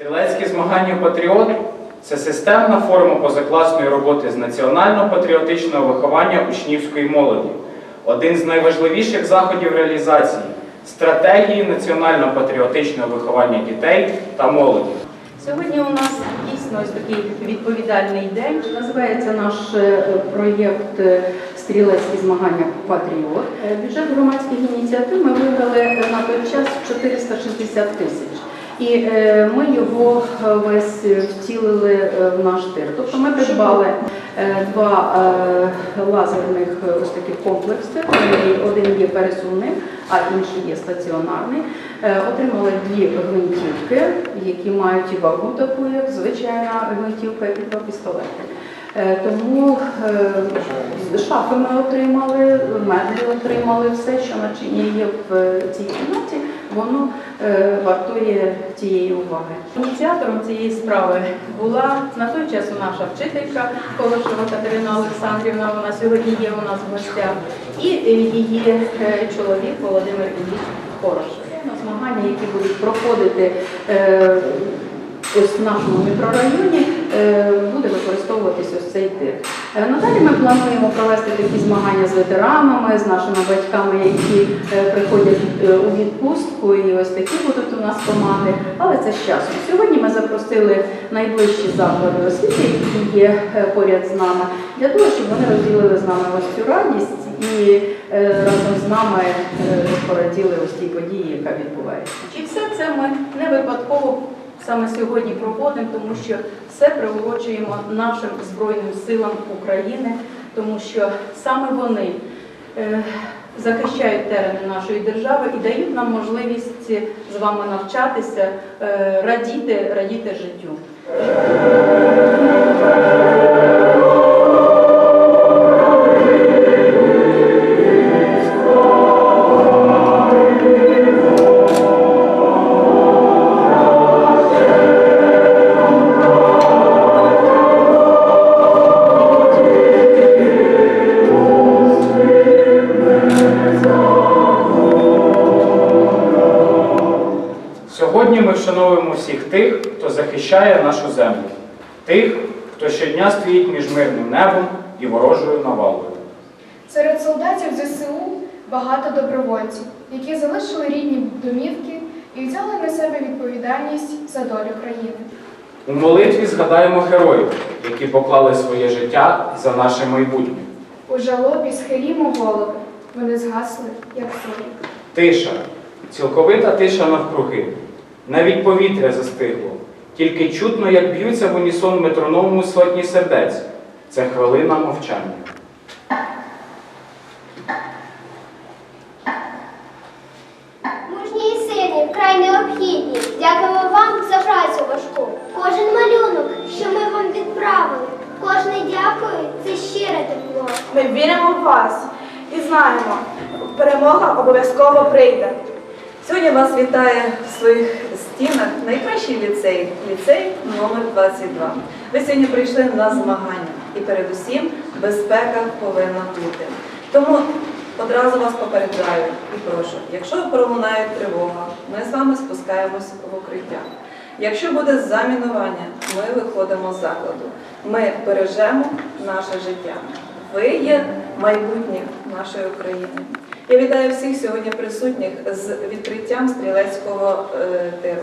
Стрілецькі змагання Патріот це системна форма позакласної роботи з національно-патріотичного виховання учнівської молоді, один з найважливіших заходів реалізації стратегії національно-патріотичного виховання дітей та молоді. Сьогодні у нас дійсно ось такий відповідальний день. Називається наш е, проєкт е, Стрілецькі змагання Патріот. Е, Бюджет громадських ініціатив ми виграли на той час 460 тисяч. І е, ми його е, весь втілили е, в наш тир. Тобто ми придбали е, два е, лазерних ось таких комплекси. Один- є пересувним, а інший є стаціонарний. Е, Отримали дві гвинтівки, які мають і вагу таку, як звичайна гвинтівка, і два пістолети. Тому шафи ми отримали, меблі отримали, все, що начиня є в цій кімнаті, воно е, вартує цієї уваги. Ініціатором цієї справи була на той час наша вчителька Колошова Катерина Олександрівна. Вона сьогодні є у нас в гостях, і е, її е, чоловік Володимир Ілліч Хорош. Змагання, які будуть проходити ось в нашому мікрорайоні, е, буде використовуватись ось цей тир. Е, Надалі ми плануємо провести такі змагання з ветеранами, з нашими батьками, які е, приходять у відпустку, і ось такі будуть у нас команди. Але це з часом. Сьогодні ми запросили найближчі заклади освіти, які є поряд з нами, для того, щоб вони розділили з нами ось цю радість і разом з нами пораділи ось тій події, яка відбувається. І все це ми не випадково саме сьогодні проводимо, тому що все приурочуємо нашим Збройним силам України, тому що саме вони е, захищають терени нашої держави і дають нам можливість з вами навчатися, е, радіти, радіти життю. Ми всіх тих, хто захищає нашу землю, тих, хто щодня стоїть між мирним небом і ворожою навалою. Серед солдатів ЗСУ багато добровольців, які залишили рідні домівки і взяли на себе відповідальність за долю країни. У молитві згадаємо героїв, які поклали своє життя за наше майбутнє. У жалобі схилімо голови, вони згасли, як зорі. Тиша, цілковита тиша навкруги. Навіть повітря застигло. Тільки чутно, як б'ються в унісон метроному сотні сердець. Це хвилина мовчання. Мужні і сильні, вкрай необхідні. Дякуємо вам за працю важку. Кожен малюнок, що ми вам відправили, кожне дякую, це щире тепло. Ми віримо в вас і знаємо, перемога обов'язково прийде. Сьогодні вас вітає своїх стінах найкращий ліцей, ліцей номер 22. Ви сьогодні прийшли на змагання і передусім безпека повинна бути. Тому одразу вас попереджаю і прошу, якщо пролунає тривога, ми з вами спускаємось в укриття. Якщо буде замінування, ми виходимо з закладу. Ми бережемо наше життя. Ви є майбутнє нашої України. Я вітаю всіх сьогодні присутніх з відкриттям стрілецького е, тиру,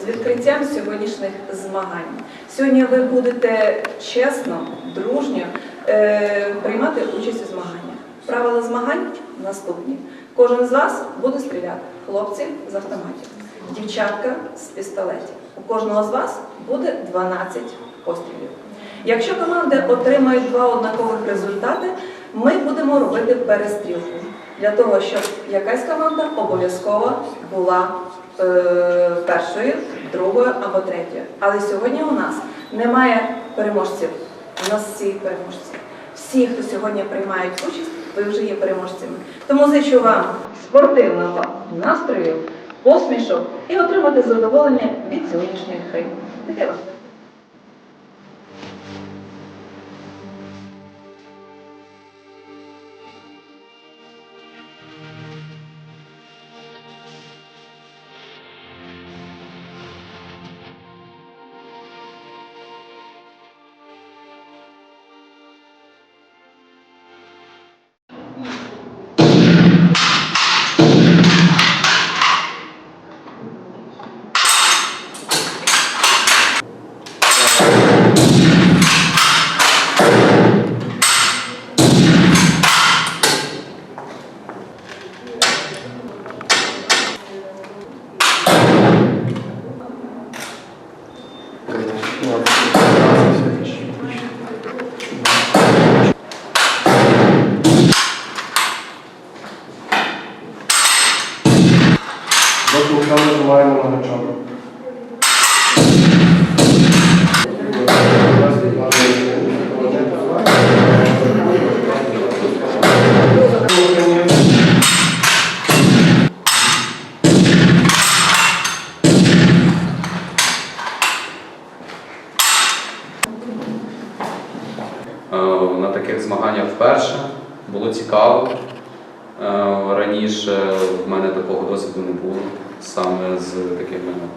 з відкриттям сьогоднішніх змагань. Сьогодні ви будете чесно, дружньо е, приймати участь у змаганнях. Правила змагань наступні. Кожен з вас буде стріляти. Хлопці з автоматів, дівчатка з пістолетів. У кожного з вас буде 12 пострілів. Якщо команди отримають два однакових результати, ми будемо робити перестрілку для того, щоб якась команда обов'язково була е, першою, другою або третьою. Але сьогодні у нас немає переможців. У нас всі переможці. Всі, хто сьогодні приймають участь, ви вже є переможцями. Тому зичу вам спортивного настрою, посмішок і отримати задоволення від сьогоднішньої гри. Нехай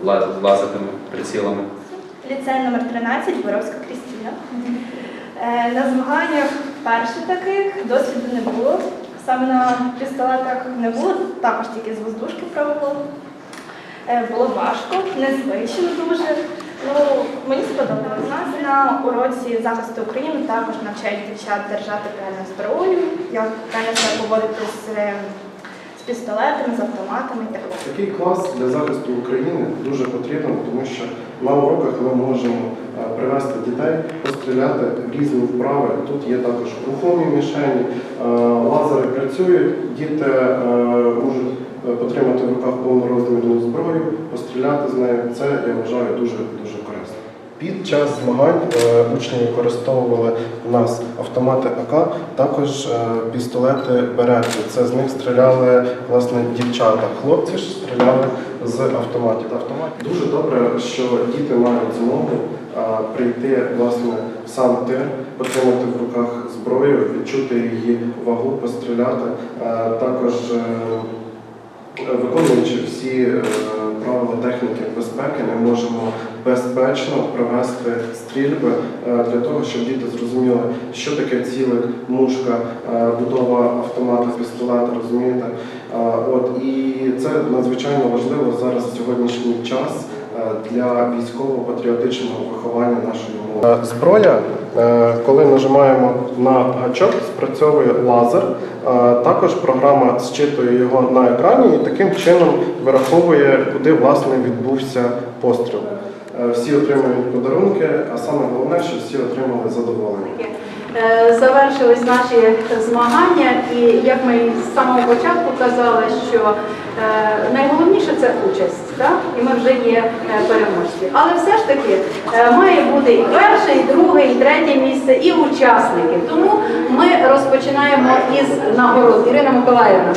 лазерними прицілами. Ліцей номер 13 Боровська Крістіна. Е, На змаганнях перше таких досвіду не було. Саме на пістолетах не було, також тільки з воздушки пробувала. Е, Було важко, незвично дуже. Ну, мені сподобалось. Нас на уроці захисту України також навчають дівчат держати правильну зброю, як правильно себе пістолетами, з автоматами і так далі. Такий клас для захисту України дуже потрібен, тому що на уроках ми можемо е, привести дітей, постріляти в різні вправи. Тут є також рухомі мішені, е, лазери працюють, діти е, можуть потримати в руках повнорозмірну зброю, постріляти з нею. Це я вважаю дуже дуже. Під час змагань е, учні використовували у нас автомати АК, також е, пістолети Берети. Це з них стріляли власне дівчата. Хлопці ж стріляли з автоматів. автоматів. Дуже добре, що діти мають змогу прийти власне в сам тир, потримати в руках зброю, відчути її вагу, постріляти. Також е, Виконуючи всі правила техніки безпеки, ми можемо безпечно провести стрільби е, для того, щоб діти зрозуміли, що таке цілик, мушка, е, будова автомата, пістолета, розумієте. Е, От і це надзвичайно важливо зараз в сьогоднішній час для військово-патріотичного виховання нашої молоді. Зброя, е, коли нажимаємо на гачок, спрацьовує лазер. Е, Також програма зчитує його на екрані і таким чином вираховує, куди власне відбувся постріл. Е, Всі отримують подарунки, а саме головне, що всі отримали задоволення. Е, Завершились наші змагання, і як ми з самого початку казали, що е, найголовніше це участь, так? і ми вже є е, переможці. Але все ж таки е, має бути і перше, і друге, і третє місце, і учасники. Тому ми розпочинаємо із нагород. Ірина Миколаївна.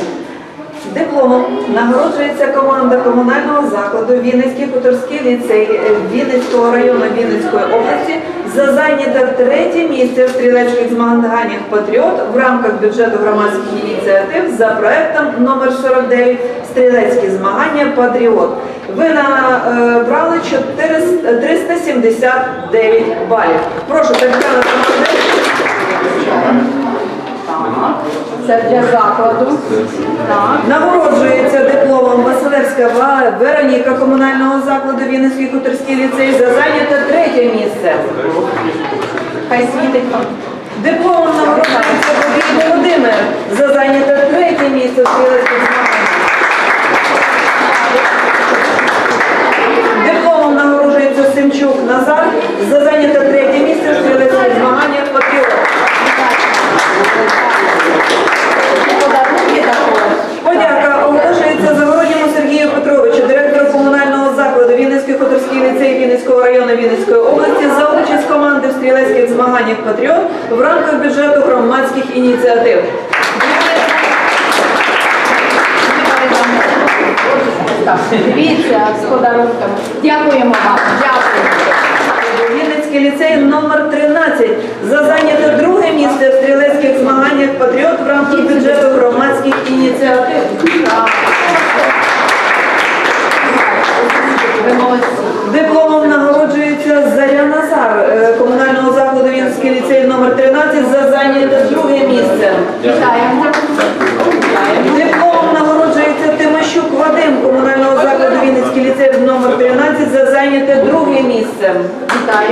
Дипломом нагороджується команда комунального закладу Вінницький хуторський ліцей е, Вінницького району Вінницької області за зайняте третє місце в стрілецьких змаганнях Патріот в рамках бюджету громадських ініціатив за проектом номер 49 Стрілецькі змагання Патріот. Ви набрали 400 379 балів. Прошу, Тетяна Томашевич. Це для закладу. Нагороджується дипломом Василевська Ва- Вероніка комунального закладу Вінницький хуторський ліцей за зайняте третє місце. Хай світить вам. Дипломом нагороджується Володимир за зайняте третє місце в стрілецьких змаганнях Патріот в рамках бюджету громадських ініціатив. Дивіться з подарунками. Дякуємо вам. Дякую. Вінницький ліцей номер 13 за зайняте друге місце в стрілецьких змаганнях Патріот в рамках бюджету громадських ініціатив. Ліцей номер 13 за зайняте друге місце. Вітаємо. Дипломом нагороджується Тимощук Вадим комунального закладу Вінницький ліцей номер 13 за зайняте друге місце. Вітаю.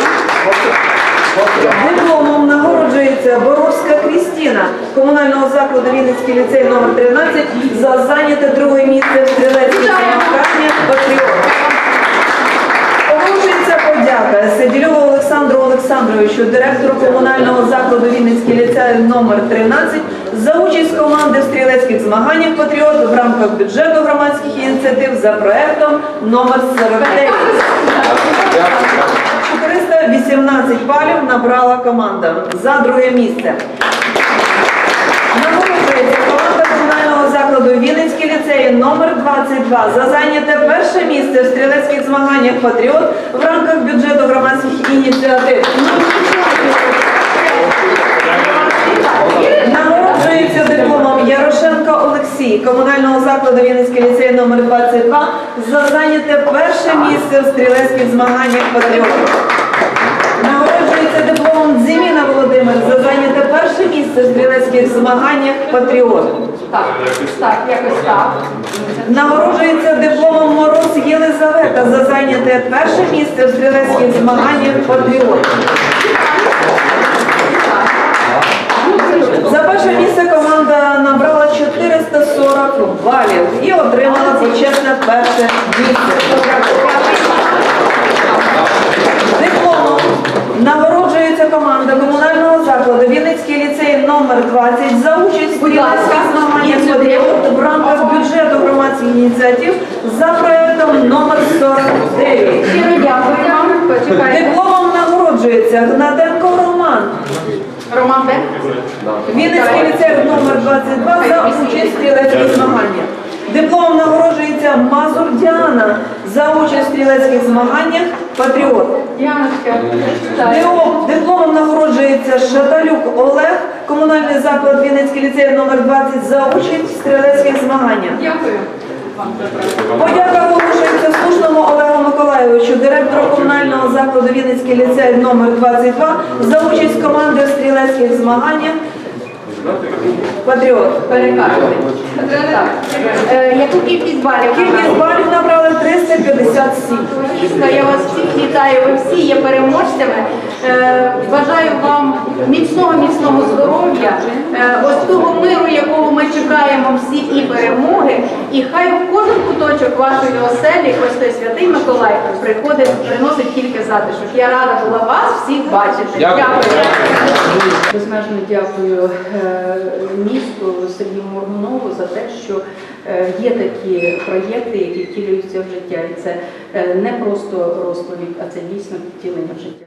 Дипломом нагороджується Боровська Крістіна комунального закладу Вінницький ліцей номер 13 за зайняте друге місце в стрілецьких змаганнях Патріот. Оголошується подяка Олександровичу, директору комунального закладу Вінницький ліцей номер 13 за участь команди в стрілецьких змаганнях Патріот в рамках бюджету громадських ініціатив за проектом номер 49. 418 балів набрала команда за друге місце. Нагороджується закладу Вінницький ліцей номер 22 за зайняте перше місце в стрілецьких змаганнях Патріот в рамках бюджету громадських ініціатив. Нагороджується дипломом Ярошенко Олексій комунального закладу Вінницький ліцей номер 22 за зайняте перше місце в стрілецьких змаганнях Патріот. Нагороджується дипломом Зіміна Володимир за зайняте перше місце в стрілецьких змаганнях Патріот. Так, так, якось так. Нагороджується дипломом Мороз Єлизавета за зайняте перше місце в стрілецьких змаганнях Патріот. За перше місце команда набрала 440 балів і отримала почесне перше місце. Дипломом нагороджується команда комунального закладу Вінницький ліцей номер 20 за участь в Будь ласка, «Патріот» в рамках бюджету громадських ініціатив за проектом номер 49. Щиро дякую вам. Почекайте. Дипломом нагороджується Гнатенко Роман. Роман де? Вінницький ліцей номер 22 за участь в стрілецьких змаганнях. Дипломом нагороджується Мазур Діана за участь в стрілецьких змаганнях Патріот. Яночка. Дипломом нагороджується Шаталюк Олег, комунальний заклад Вінницький ліцей номер 20 за участь в стрілецьких змаганнях. Дякую. Подяка оголошується слушному Олегу Миколайовичу, директору комунального закладу Вінницький ліцей номер 22 за участь команди в стрілецьких змаганнях Патріот. Перекажете. Е, Яку кількість балів? Кількість балів набрали 357. Дійсно, я вас всіх вітаю. Ви всі є переможцями. Е, Бажаю вам міцного, міцного здоров'я, е, ось того миру, якого ми чекаємо всі і перемоги. І хай в кожен куточок вашої оселі, ось той святий Миколай приходить, приносить тільки затишок. Я рада була вас всіх бачити. Дякую. Безмежно дякую е, місту Сергію Моргунову за те, що є такі проєкти, які втілюються в життя. І це не просто розповідь, а це дійсно втілення в життя.